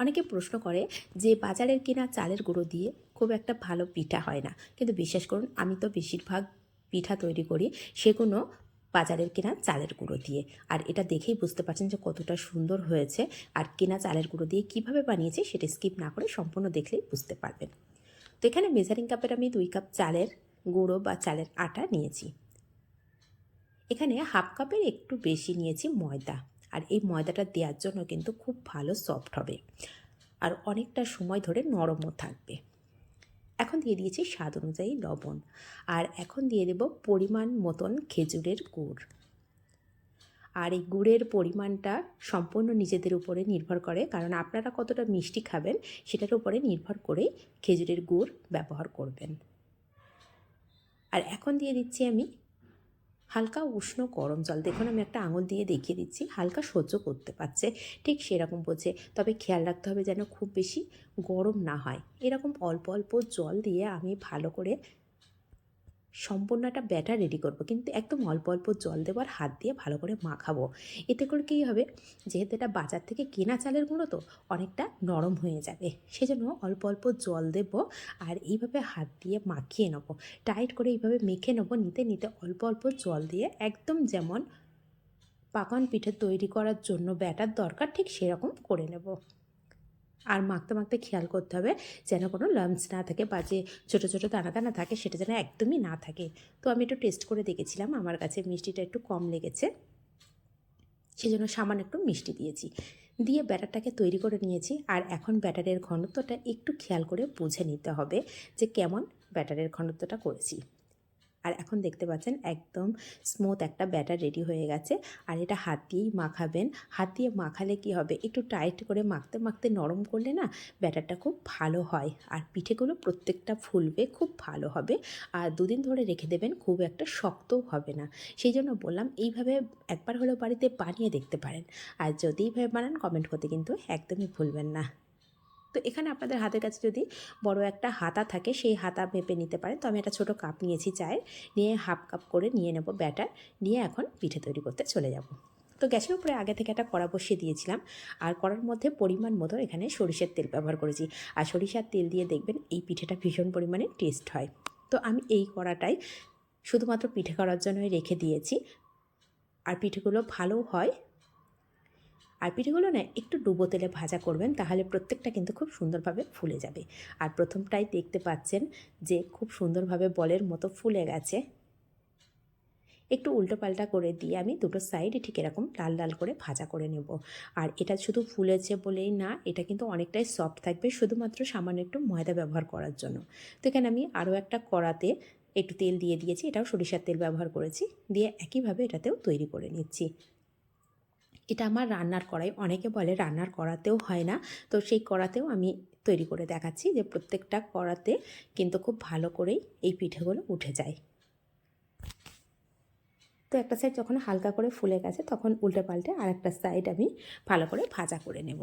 অনেকে প্রশ্ন করে যে বাজারের কেনা চালের গুঁড়ো দিয়ে খুব একটা ভালো পিঠা হয় না। কিন্তু বিশ্বাস করুন, আমি তো বেশিরভাগ পিঠা তৈরি করি সেগুলো বাজারের কেনা চালের গুঁড়ো দিয়ে। আর এটা দেখেই বুঝতে পারছেন যে কতটা সুন্দর হয়েছে আর কেনা চালের গুঁড়ো দিয়ে কীভাবে বানিয়েছি সেটা স্কিপ না করে সম্পূর্ণ দেখলেই বুঝতে পারবেন। তো এখানে মেজারিং কাপের আমি দুই কাপ চালের গুঁড়ো বা চালের আটা নিয়েছি। এখানে হাফ কাপের একটু বেশি নিয়েছি ময়দা। আর এই ময়দাটা দেওয়ার জন্য কিন্তু খুব ভালো সফট হবে। আর অনেকটা সময় ধরে নরমও থাকবে। এখন দিয়ে দিয়েছি স্বাদ অনুযায়ী লবণ। আর এখন দিয়ে দেব পরিমাণ মতন খেজুরের গুড়। আর এই গুড়ের পরিমাণটা সম্পূর্ণ নিজেদের উপরে নির্ভর করে, কারণ আপনারা কতটা মিষ্টি খাবেন সেটার উপরে নির্ভর করে খেজুরের গুড় ব্যবহার করবেন। আর এখন দিয়ে দিচ্ছি আমি হালকা উষ্ণ গরম জল। দেখুন, আমি একটা আঙুল দিয়ে দেখিয়ে দিচ্ছি। হালকা সহ্য করতে পারছে। ঠিক সেরকম বলছে তবে খেয়াল রাখতে হবে যেন খুব বেশি গরম না হয়। এরকম অল্প অল্প জল দিয়ে আমি ভালো করে সম্পূর্ণ একটা ব্যাটার রেডি করব। কিন্তু একদম অল্প অল্প জল দেবো আর হাত দিয়ে ভালো করে মাখাবো। এতে করে কী হবে? যেহেতু এটা বাজার থেকে কেনা চালের গুঁড়ো তো, অনেকটা নরম হয়ে যাবে। সেজন্য অল্প অল্প জল দেব আর এইভাবে হাত দিয়ে মাখিয়ে নেব। টাইট করে এইভাবে মেখে নেব, নিতে নিতে অল্প অল্প জল দিয়ে একদম যেমন পাকান পিঠে তৈরি করার জন্য ব্যাটার দরকার, ঠিক সেরকম করে নেব। আর মাখতে মাখতে খেয়াল করতে হবে যেন কোনো লাম্পস না থাকে বা যে ছোটো ছোটো দানা দানা থাকে সেটা যেন একদমই না থাকে। তো আমি একটু টেস্ট করে দেখেছিলাম, আমার কাছে মিষ্টিটা একটু কম লেগেছে। সেজন্য সামান্য একটু মিষ্টি দিয়েছি। দিয়ে ব্যাটারটাকে তৈরি করে নিয়েছি আর এখন ব্যাটারের ঘনত্বটা একটু খেয়াল করে বুঝে নিতে হবে যে কেমন ব্যাটারের ঘনত্বটা করেছি। আর এখন দেখতে পাচ্ছেন একদম স্মুথ একটা ব্যাটার রেডি হয়ে গেছে। আর এটা হাত দিয়েই মাখাবেন। হাত দিয়ে মাখালে কি হবে? একটু টাইট করে মাখতে মাখতে নরম করলে না ব্যাটারটা খুব ভালো হয়। আর পিঠেগুলো প্রত্যেকটা ফুলবে, খুব ভালো হবে। আর দুদিন ধরে রেখে দেবেন, খুব একটা শক্তও হবে না। সেই জন্য বললাম, এইভাবে একবার হলেও বাড়িতে বানিয়ে দেখতে পারেন। আর যদি এইভাবে বানান কমেন্ট করতে কিন্তু একদমই ভুলবেন না। তো এখানে আপনাদের হাতের কাছে যদি বড় একটা হাতা থাকে, সেই হাতা মেপে নিতে পারেন। তো আমি একটা ছোটো কাপ নিয়েছি চায়ের, নিয়ে হাফ কাপ করে নিয়ে নেব ব্যাটার, নিয়ে এখন পিঠে তৈরি করতে চলে যাব। তো গ্যাসের উপরে আগে থেকে একটা কড়া বসিয়ে দিয়েছিলাম। আর কড়ার মধ্যে পরিমাণ মতো এখানে সরিষার তেল ব্যবহার করেছি। আর সরিষার তেল দিয়ে দেখবেন এই পিঠেটা ভীষণ পরিমাণে টেস্ট হয়। তো আমি এই কড়াটাই শুধুমাত্র পিঠে করার জন্যই রেখে দিয়েছি। আর পিঠেগুলো ভালো হয় আর পিঠেগুলো না একটু ডুবো তেলে ভাজা করবেন, তাহলে প্রত্যেকটা কিন্তু খুব সুন্দরভাবে ফুলে যাবে। আর প্রথমটাই দেখতে পাচ্ছেন যে খুব সুন্দরভাবে বলের মতো ফুলে গেছে। একটু উল্টো পাল্টা করে দিয়ে আমি দুটো সাইড ঠিক এরকম লাল লাল করে ভাজা করে নেব। আর এটা শুধু ফুলেছে বলেই না, এটা কিন্তু অনেকটাই সফট থাকবে শুধুমাত্র সামান্য একটু ময়দা ব্যবহার করার জন্য। তো এখানে আমি আরও একটা কড়াতে একটু তেল দিয়ে দিয়েছি, এটাও সরিষার তেল ব্যবহার করেছি, দিয়ে একইভাবে এটাতেও তৈরি করে নিচ্ছি। এটা আমার রান্নার কড়াই। অনেকে বলে রান্নার কড়াতেও হয় না। তো সেই কড়াতেও আমি তৈরি করে দেখাচ্ছি যে প্রত্যেকটা কড়াতে কিন্তু খুব ভালো করেই এই পিঠেগুলো উঠে যায়। তো একটা সাইড যখন হালকা করে ফুলে গেছে, তখন উল্টে পাল্টে আর একটা সাইড আমি ভালো করে ভাজা করে নেব।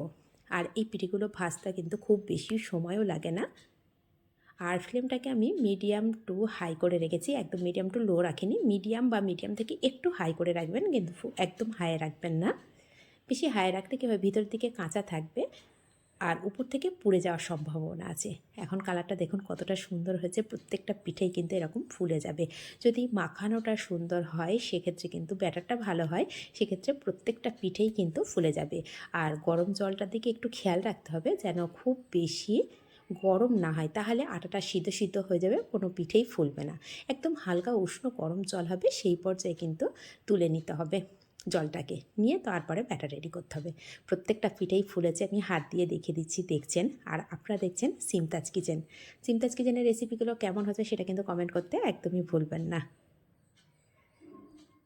আর এই পিঠেগুলো ভাজতে কিন্তু খুব বেশি সময়ও লাগে না। আর ফ্লেমটাকে আমি মিডিয়াম টু হাই করে রেখেছি, একদম মিডিয়াম টু লো রাখিনি। মিডিয়াম বা মিডিয়াম থেকে একটু হাই করে রাখবেন, কিন্তু একদম হাই রাখবেন না। বেশি হাই রাখলে কী হবে ভিতর দিকে কাঁচা থাকবে আর উপর থেকে পুড়ে যাওয়ার সম্ভাবনা আছে। এখন কালারটা দেখুন কতটা সুন্দর হয়েছে, প্রত্যেকটা পিঠেই কিন্তু এরকম ফুলে যাবে। যদি মাখানোটা সুন্দর হয়, সেক্ষেত্রে কিন্তু ব্যাটারটা ভালো হয়, সেক্ষেত্রে প্রত্যেকটা পিঠেই কিন্তু ফুলে যাবে। আর গরম জলটার দিকে একটু খেয়াল রাখতে হবে যেন খুব বেশি গরম না হয়, তাহলে আটাটা সিদ্ধ সিদ্ধ হয়ে যাবে, কোনো পিঠেই ফুলবে না। একদম হালকা উষ্ণ গরম জল হবে, সেই পর্যায়ে কিন্তু তুলে নিতে হবে। জলটাকে নিয়ে তারপরে ব্যাটার রেডি করতে হবে। প্রত্যেকটা পিঠেই ফুলেছে আমি হাত দিয়ে দেখিয়ে দিচ্ছি, দেখছেন। আর আপনারা দেখছেন সিমতাজ কিচেন সিমতাজ কিচেনের রেসিপিগুলো কেমন হচ্ছে সেটা কিন্তু কমেন্ট করতে একদমই ভুলবেন না।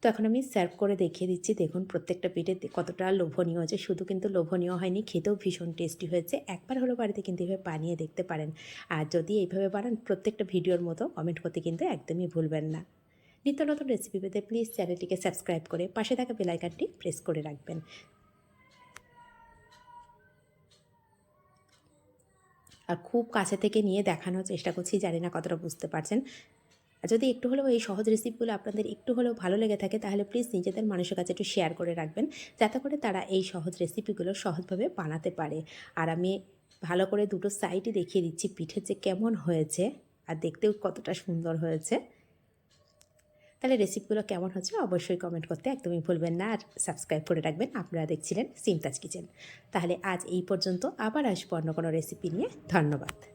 তো এখন আমি সার্ভ করে দেখিয়ে দিচ্ছি। দেখুন প্রত্যেকটা পিঠে কতটা লোভনীয় হয়েছে। শুধু কিন্তু লোভনীয় হয়নি, খেতেও ভীষণ টেস্টি হয়েছে। একবার হলো বাড়িতে কিন্তু এভাবে বানিয়ে দেখতে পারেন। আর যদি এইভাবে বানান, প্রত্যেকটা ভিডিওর মতো কমেন্ট করতে কিন্তু একদমই ভুলবেন না। নিত্য নতুন রেসিপি পেতে প্লিজ চ্যানেলটিকে সাবস্ক্রাইব করে পাশে থাকা বেলাইকানটি প্রেস করে রাখবেন। আর খুব কাছে থেকে নিয়ে দেখানোর চেষ্টা করছি, জানি না কতটা বুঝতে পারছেন। আর যদি একটু হলেও এই সহজ রেসিপিগুলো আপনাদের একটু হলেও ভালো লেগে থাকে, তাহলে প্লিজ নিজেদের মানুষের কাছে একটু শেয়ার করে রাখবেন, যাতে করে তারা এই সহজ রেসিপিগুলো সহজভাবে বানাতে পারে। আর আমি ভালো করে দুটো সাইডই দেখিয়ে দিচ্ছি পিঠে যে কেমন হয়েছে, আর দেখতেও কতটা সুন্দর হয়েছে। তাহলে রেসিপিগুলো কেমন হচ্ছে অবশ্যই কমেন্ট করতে একদমই ভুলবেন না। আর সাবস্ক্রাইব করে রাখবেন, আপনারা দেখছিলেন সিমতাজ কিচেন তাহলে আজ এই পর্যন্ত আবার আসব অন্য কোনো রেসিপি নিয়ে। ধন্যবাদ।